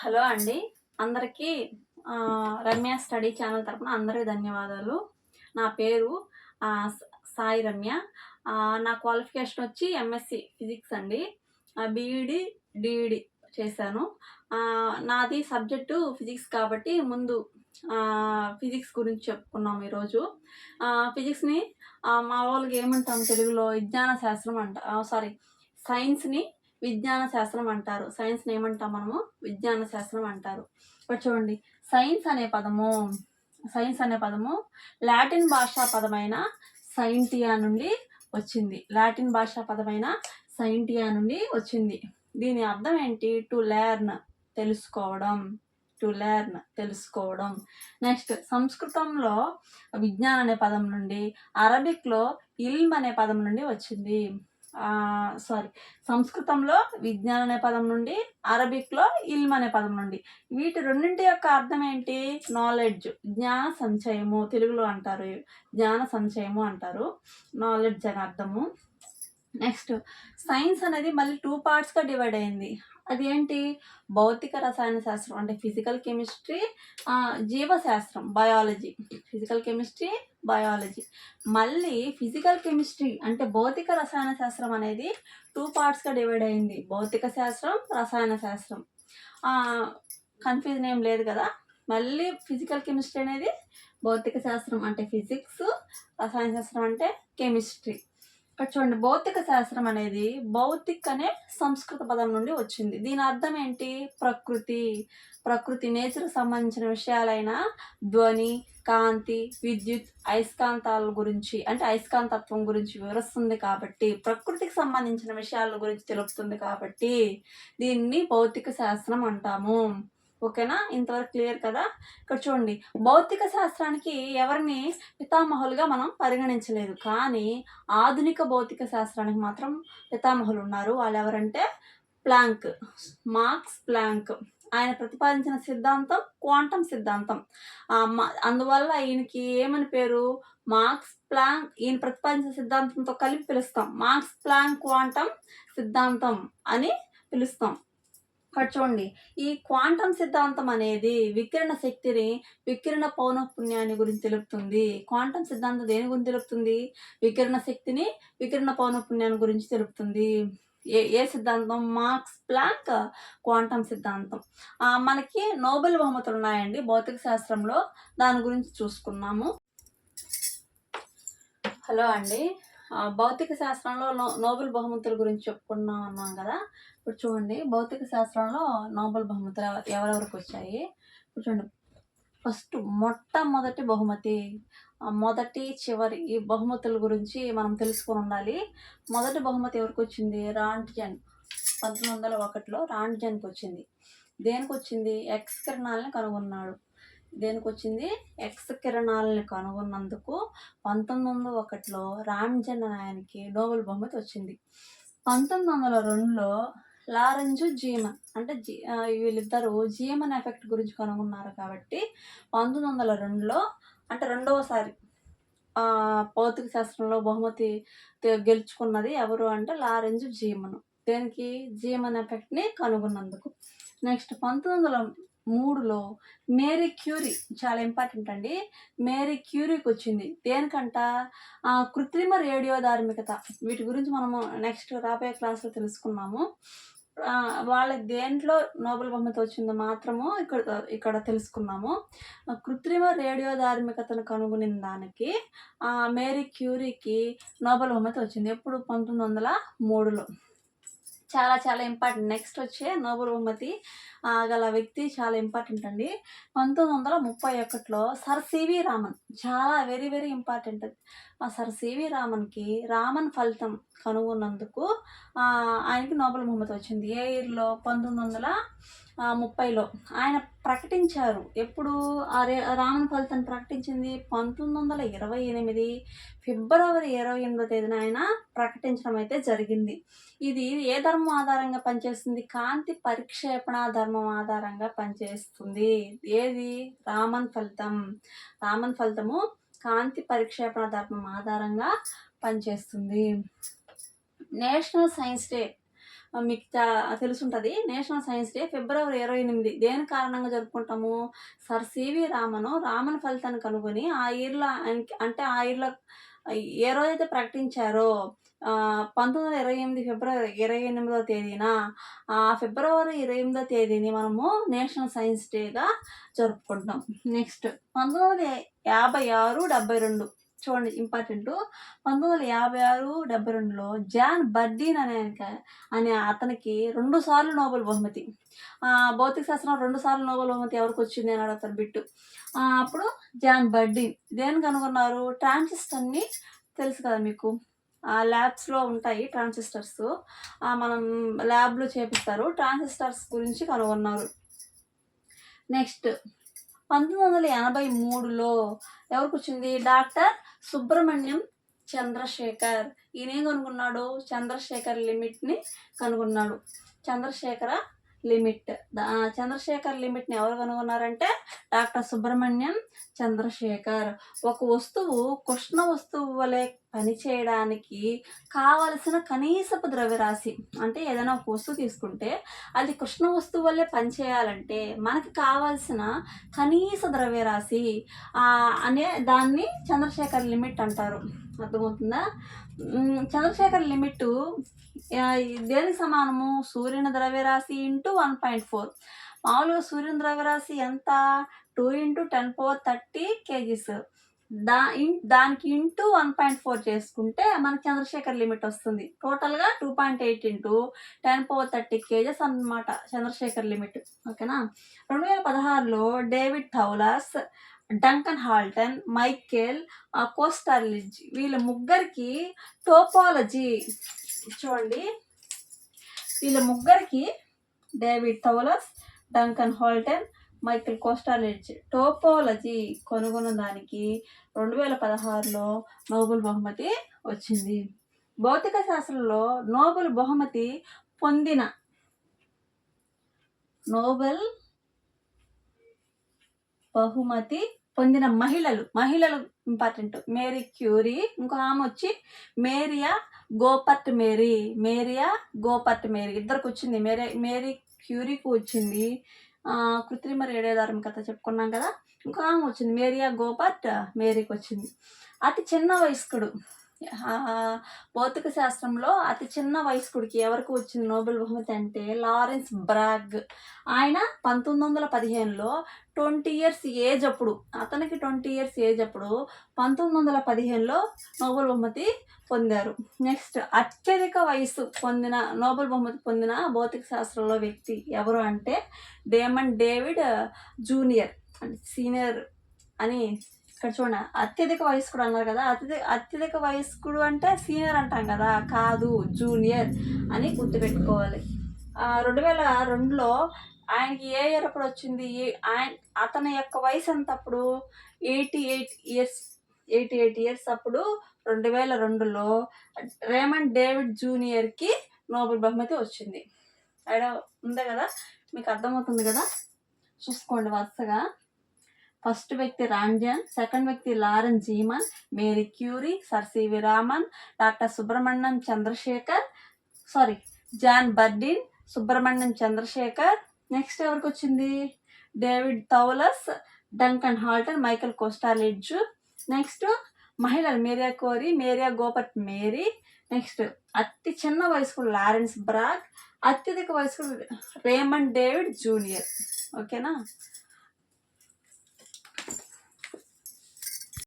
Hello అండి. అందరికీ Ramya study channel తరపున అందరికీ ధన్యవాదాలు. నా పేరు సాయి రమ్య. నా క్వాలిఫికేషన్ వచ్చి ఎంఎస్సి ఫిజిక్స్ అండి. బీఈడి డిఈడి చేశాను. నాది సబ్జెక్టు ఫిజిక్స్ కాబట్టి ముందు ఫిజిక్స్ గురించి చెప్పుకున్నాం ఈరోజు. ఫిజిక్స్ని మా వాళ్ళకి ఏమంటాం తెలుగులో? విజ్ఞాన శాస్త్రం అంట సారీ సైన్స్ని విజ్ఞాన శాస్త్రం అంటారు. సైన్స్ని ఏమంటాం మనము? విజ్ఞాన శాస్త్రం అంటారు. ఇప్పుడు చూడండి. సైన్స్ అనే పదము సైన్స్ అనే పదము లాటిన్ భాషా పదమైన సైంటియా నుండి వచ్చింది. లాటిన్ భాషా పదమైన సైంటియా నుండి వచ్చింది. దీని అర్థం ఏంటి? టు లెర్న్ తెలుసుకోవడం. టు లెర్న్ తెలుసుకోవడం. నెక్స్ట్ సంస్కృతంలో విజ్ఞానం అనే పదం నుండి అరబిక్లో ఇల్మ్ అనే పదం నుండి వచ్చింది. సారీ సంస్కృతంలో విజ్ఞానం అనే పదం నుండి అరబిక్లో ఇల్మ్ అనే పదం నుండి. వీటి రెండింటి యొక్క అర్థం ఏంటి? నాలెడ్జ్ జ్ఞాన సంచయము. తెలుగులో అంటారు. జ్ఞాన సంచయము అంటారు. నాలెడ్జ్ అని అర్థము. నెక్స్ట్ సైన్స్ అనేది మళ్ళీ టూ పార్ట్స్గా డివైడ్ అయింది. అది ఏంటి భౌతిక రసాయన శాస్త్రం అంటే ఫిజికల్ కెమిస్ట్రీ జీవశాస్త్రం బయాలజీ. Physical chemistry biology. మళ్ళీ ఫిజికల్ కెమిస్ట్రీ అంటే భౌతిక రసాయన శాస్త్రం అనేది టూ పార్ట్స్గా డివైడ్ అయింది. భౌతిక శాస్త్రం రసాయన శాస్త్రం. కన్ఫ్యూజన్ ఏం లేదు కదా? మళ్ళీ ఫిజికల్ కెమిస్ట్రీ అనేది భౌతిక శాస్త్రం అంటే ఫిజిక్స్ రసాయన శాస్త్రం అంటే కెమిస్ట్రీ. ఇక్కడ చూడండి భౌతిక శాస్త్రం అనేది భౌతిక్ అనే సంస్కృత పదం నుండి వచ్చింది. దీని అర్థం ఏంటి? ప్రకృతి. ప్రకృతి నేచర్కి సంబంధించిన విషయాలైన ధ్వని కాంతి విద్యుత్ అయస్కాంతాల గురించి అంటే అయస్కాంతత్వం గురించి వివరిస్తుంది కాబట్టి ప్రకృతికి సంబంధించిన విషయాల గురించి తెలుపుతుంది కాబట్టి దీన్ని భౌతిక శాస్త్రం అంటాము. ఓకేనా? ఇంతవరకు క్లియర్ కదా? ఇక్కడ చూడండి. భౌతిక శాస్త్రానికి ఎవరిని పితామహులుగా మనం పరిగణించలేదు. కానీ ఆధునిక భౌతిక శాస్త్రానికి మాత్రం పితామహులు ఉన్నారు. వాళ్ళు ఎవరంటే ప్లాంక్ మార్క్స్ ప్లాంక్. ఆయన ప్రతిపాదించిన సిద్ధాంతం క్వాంటం సిద్ధాంతం. అందువల్ల ఈయనకి ఏమని పేరు? Max Planck. ఈయన ప్రతిపాదించిన సిద్ధాంతంతో కలిపి పిలుస్తాం. మార్క్స్ ప్లాంక్ క్వాంటం సిద్ధాంతం అని పిలుస్తాం. ఇక్కడ చూడండి. ఈ క్వాంటం సిద్ధాంతం అనేది వికిరణ శక్తిని వికిరణ పౌనఃపుణ్యాన్ని గురించి తెలుపుతుంది. క్వాంటం సిద్ధాంతం దేని గురించి తెలుపుతుంది? వికిరణ శక్తిని వికిరణ పౌనఃపుణ్యాన్ని గురించి తెలుపుతుంది. ఏ ఏ సిద్ధాంతం? మార్క్స్ ప్లాంక్ క్వాంటం సిద్ధాంతం. మనకి నోబెల్ బహుమతులు ఉన్నాయండి. భౌతిక శాస్త్రంలో దాని గురించి చూసుకున్నాము హలో అండి. భౌతిక శాస్త్రంలో నో నోబెల్ బహుమతుల గురించి చెప్పుకున్నాం అన్నాం కదా. ఇప్పుడు చూడండి భౌతిక శాస్త్రంలో నోబెల్ బహుమతులు ఎవరెవరికి వచ్చాయి? ఇప్పుడు చూడండి ఫస్ట్ మొట్టమొదటి బహుమతి మొదటి చివరి ఈ బహుమతుల గురించి మనం తెలుసుకొని ఉండాలి. మొదటి బహుమతి ఎవరికి వచ్చింది? రాంట్జన్ పంతొమ్మిది వందల ఒకటిలో రాంట్జన్కి వచ్చింది. దేనికి వచ్చింది? ఎక్స్ కిరణాలని కనుగొన్నాడు. దేనికి వచ్చింది? ఎక్స్ కిరణాలని కనుగొన్నందుకు పంతొమ్మిది వందల ఒకటిలో రామ్జన్ అనే ఆయనకి నోబెల్ బహుమతి వచ్చింది. పంతొమ్మిది వందల రెండులో లారెంజు జీమన్ అంటే జీ వీళ్ళిద్దరూ జీమన్ ఎఫెక్ట్ గురించి కనుగొన్నారు కాబట్టి పంతొమ్మిది వందల రెండులో అంటే రెండవసారి భౌతిక శాస్త్రంలో బహుమతి గెలుచుకున్నది ఎవరు అంటే లారెంజ్ జీమను. దేనికి? జీమన్ ఎఫెక్ట్ని కనుగొన్నందుకు. నెక్స్ట్ పంతొమ్మిది వందల మూడులో మేరీ క్యూరీ చాలా ఇంపార్టెంట్ అండి. మేరీ క్యూరీకి వచ్చింది. దేనికంట? కృత్రిమ రేడియో ధార్మికత. వీటి గురించి మనము నెక్స్ట్ రాబోయే క్లాస్లో తెలుసుకున్నాము. వాళ్ళ దేంట్లో నోబెల్ బహుమతి వచ్చిందో మాత్రము ఇక్కడ ఇక్కడ తెలుసుకున్నాము. కృత్రిమ రేడియో ధార్మికతను కనుగొనిన దానికి ఆ, మేరీ క్యూరీకి నోబెల్ బహుమతి వచ్చింది. ఎప్పుడు? పంతొమ్మిది వందల మూడులో. చాలా చాలా ఇంపార్టెంట్ నెక్స్ట్ వచ్చే నోబుల్ బహుమతి గల వ్యక్తి చాలా ఇంపార్టెంట్ అండి. పంతొమ్మిది వందల ముప్పై ఒకటిలో సర్ సివి రామన్ చాలా వెరీ వెరీ ఇంపార్టెంట్ ఆ సర్ సివి రామన్కి రామన్ ఫలితం కనుగొన్నందుకు ఆయనకి నోబెల్ బహుమతి వచ్చింది. ఏ ఇయర్లో? పంతొమ్మిది వందల ముప్పైలో. ఆయన ప్రకటించారు. ఎప్పుడు? ఆ రామన్ ఫలితం ప్రకటించింది పంతొమ్మిది వందల ఇరవై ఎనిమిది ఫిబ్రవరి ఇరవై ఎనిమిదో తేదీన ఆయన ప్రకటించడం అయితే జరిగింది. ఇది ఏ ధర్మం ఆధారంగా పనిచేస్తుంది? కాంతి పరిక్షేపణ ధర్మం ఆధారంగా పనిచేస్తుంది. ఏది? రామన్ ఫలితం. రామన్ ఫలితము కాంతి పరిక్షేపణ ధర్మం ఆధారంగా పనిచేస్తుంది. నేషనల్ సైన్స్ డే మీకు చా- తెలుసుంటది. నేషనల్ సైన్స్ డే ఫిబ్రవరి ఇరవై ఎనిమిది. దేని కారణంగా జరుపుకుంటాము? సర్ సివి రామను రామన్ ఫలితాన్ని కనుగొని ఆ ఇయర్లో అంటే ఆ ఇయర్లో ఏ రోజైతే ప్రకటించారో పంతొమ్మిది వందల ఇరవై ఎనిమిది ఫిబ్రవరి ఇరవై ఎనిమిదో తేదీన ఆ ఫిబ్రవరి ఇరవై ఎనిమిదో తేదీని మనము నేషనల్ సైన్స్ డేగా జరుపుకుంటాం. నెక్స్ట్ పంతొమ్మిది వందల యాభై ఆరు డెబ్బై రెండు. చూడండి ఇంపార్టెంట్. పంతొమ్మిది వందల యాభై ఆరు డెబ్బై రెండులో జాన్ బర్డీన్ అనే అనే అతనికి రెండు సార్లు నోబెల్ బహుమతి. భౌతిక శాస్త్రం రెండు సార్లు నోబెల్ బహుమతి ఎవరికి వచ్చింది అని అడుగుతారు బిట్టు. అప్పుడు జాన్ బర్డీన్ దేని కనుగొన్నారు? ట్రాన్సిస్టర్ని తెలుసు కదా మీకు? ఆ ల్యాబ్స్లో ఉంటాయి ట్రాన్సిస్టర్స్. మనం ల్యాబ్లో చేపిస్తారు. ట్రాన్సిస్టర్స్ గురించి కనుగొన్నారు. నెక్స్ట్ పంతొమ్మిది వందల ఎనభై మూడులో ఎవరికి వచ్చింది డాక్టర్ సుబ్రహ్మణ్యం చంద్రశేఖర్. ఈయన ఏం కనుగొన్నాడు? చంద్రశేఖర్ లిమిట్ని కనుగొన్నాడు. చంద్రశేఖర లిమిట్. చంద్రశేఖర్ లిమిట్ని ఎవరు కనుగొన్నారంటే డాక్టర్ సుబ్రహ్మణ్యం చంద్రశేఖర్. ఒక వస్తువు కృష్ణ వస్తువు వలె పనిచేయడానికి కావలసిన కనీసపు ద్రవ్యరాశి. అంటే ఏదైనా ఒక వస్తువు తీసుకుంటే అది కృష్ణ వస్తువు వల్లే పనిచేయాలంటే మనకి కావాల్సిన కనీస ద్రవ్యరాశి అనే దాన్ని చంద్రశేఖర్ లిమిట్ అంటారు. అర్థమవుతుందా? చంద్రశేఖర్ లిమిట్ దేనికి సమానము? సూర్యుని ద్రవ్యరాశి ఇంటూ వన్ పాయింట్ ఫోర్. మామూలుగా సూర్యుని ద్రవ్యరాశి ఎంత? Two into ten power thirty KGs. దా ఇన్ దానికి ఇంటూ వన్ పాయింట్ ఫోర్ చేసుకుంటే మనకి చంద్రశేఖర్ లిమిట్ వస్తుంది. టోటల్గా two point eight into ten power thirty KGs అన్నమాట చంద్రశేఖర్ లిమిట్. ఓకేనా? రెండు వేల పదహారులో David Thouless Duncan Haldane Michael ఆ, కోస్టార్లిజ్ వీళ్ళ ముగ్గురికి టోపాలజీ చూడండి. వీళ్ళ ముగ్గురికి David Thouless Duncan Haldane Michael Kosterlitz topology కనుగొన్న దానికి రెండు వేల పదహారులో నోబెల్ బహుమతి వచ్చింది. భౌతిక శాస్త్రంలో నోబెల్ బహుమతి పొందిన నోబెల్ బహుమతి పొందిన మహిళలు. మహిళలు ఇంపార్టెంట్ మేరీ క్యూరీ ఇంకో ఆమె వచ్చి Maria Goeppert Mayer. Maria Goeppert Mayer. ఇద్దరికి వచ్చింది మేరీ మేరీ క్యూరీకి వచ్చింది కృత్రిమ రేడియోధారం కథ చెప్పుకున్నాం కదా. ఇంకో ఆమె వచ్చింది. మేరియా గోపర్ట్ మేరీకి వచ్చింది. అతి చిన్న వయస్కుడు. భౌతిక శాస్త్రంలో అతి చిన్న వయస్కుడికి ఎవరికి వచ్చిన నోబెల్ బహుమతి అంటే లారెన్స్ బ్రాగ్. ఆయన పంతొమ్మిది వందల పదిహేనులో ట్వంటీ ఇయర్స్ ఏజ్ అప్పుడు అతనికి ట్వంటీ ఇయర్స్ ఏజ్ అప్పుడు పంతొమ్మిది వందల పదిహేనులో నోబెల్ బహుమతి పొందారు. నెక్స్ట్ అత్యధిక వయసు పొందిన నోబెల్ బహుమతి పొందిన భౌతిక శాస్త్రంలో వ్యక్తి ఎవరు అంటే డేమండ్ డేవిడ్ జూనియర్ అంటే సీనియర్ అని ఇక్కడ చూడండి అత్యధిక వయస్కుడు అన్నారు కదా అత్యధిక అత్యధిక వయస్కుడు అంటే సీనియర్ అంటాం కదా కాదు జూనియర్ అని గుర్తుపెట్టుకోవాలి. రెండు వేల రెండులో ఆయనకి ఏ ఇయర్ అప్పుడు వచ్చింది? ఆయన అతని యొక్క వయసు ఎంత అప్పుడు eighty eight years eighty eight years అప్పుడు రెండు వేల రెండులో రేమండ్ డేవిడ్ జూనియర్కి నోబెల్ బహుమతి వచ్చింది. ఐడియా ఉందా కదా? మీకు అర్థమవుతుంది కదా? చూసుకోండి వరుసగా. ఫస్ట్ వ్యక్తి రాంజన్ సెకండ్ వ్యక్తి Lorentz Zeeman Marie Curie sir CV Raman doctor Subrahmanyan Chandrasekhar sorry John Bardeen Subrahmanyan Chandrasekhar. Next ఎవరికి వచ్చింది David Thouless Duncan Haldane Michael Kosterlitz next మహిళలు Maria Curie Maria Goeppert Mayer. Next అతి చిన్న వయస్కుడు Lawrence brag అత్యధిక వయస్కుడు Raymond David junior. ఓకేనా